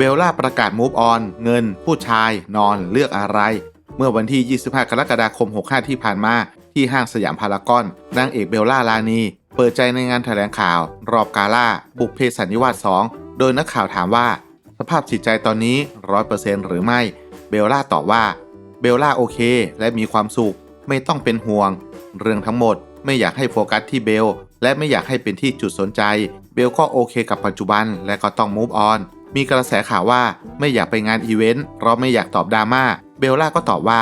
เบลล่าประกาศ move on เงิน ผู้ชาย นอนเลือกอะไร เมื่อวันที่ 25 กรกฎาคม 65 ที่ผ่านมา ที่ห้างสยามพารากอนนางเอกเบลล่าลานี เปิดใจในงานแถลงข่าว รอบกาล่า บุกเพสันนิวาส 2 โดยนักข่าวถามว่า สภาพจิตใจตอนนี้ 100%หรือไม่ เบลล่าตอบว่า เบลล่าโอเค และมีความสุข ไม่ต้องเป็นห่วง เรื่องทั้งหมดไม่อยากให้โฟกัสที่เบลและไม่อยากให้เป็นที่จุดสนใจ เบลก็โอเคกับปัจจุบันและก็ต้อง move on มีกระแสข่าวว่าไม่อยากไปงานอีเวนต์เพราะไม่อยากตอบดราม่าเบลล่าก็ตอบว่า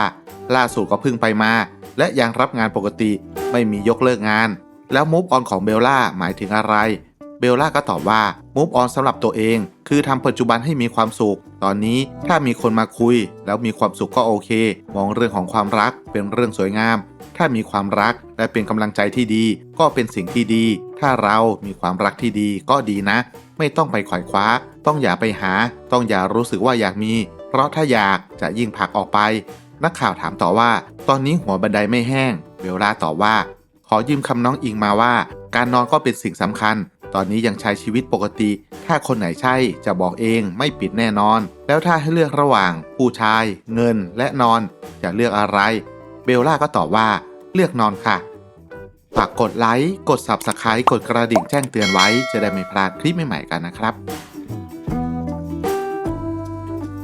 ล่าสุดก็เพิ่งไปมา และยังรับงานปกติ ไม่มียกเลิกงาน แล้วมูฟออนของเบลล่าหมายถึงอะไร เบลล่าก็ตอบว่า move on สำหรับตัวเอง คือทำปัจจุบันให้มีความสุข ตอนนี้ถ้ามีคนมาคุย แล้วมีความสุขก็โอเค มองเรื่องของความรักเป็นเรื่องสวยงาม ถ้ามีความรักและเป็นกำลังใจที่ดี ก็เป็นสิ่งที่ดี ถ้าเรามีความรักที่ดีก็ดีนะ ไม่ต้องไปขวายคว้า ต้องอย่าไปหา ต้องอย่ารู้สึกว่าอยากมี เพราะถ้าอยากจะยิ่งผลักออกไป นักข่าวถามต่อว่า ตอนนี้หัวบันไดไม่แห้ง เบลล่าตอบว่า ขอยืมคำน้องอิงมาว่า การนอนก็เป็นสิ่งสำคัญ ตอนนี้ยังใช้ชีวิตปกติ ถ้าคนไหนใช่จะบอกเองไม่ปิดแน่นอน แล้วถ้าให้เลือกระหว่าง ผู้ชาย เงินและนอน จะเลือกอะไร เบลล่าก็ตอบว่า เลือกนอนค่ะ ฝากกดไลค์ กด Subscribe กดกระดิ่งแจ้งเตือนไว้ จะได้ไม่พลาดคลิปใหม่ๆกันนะครับ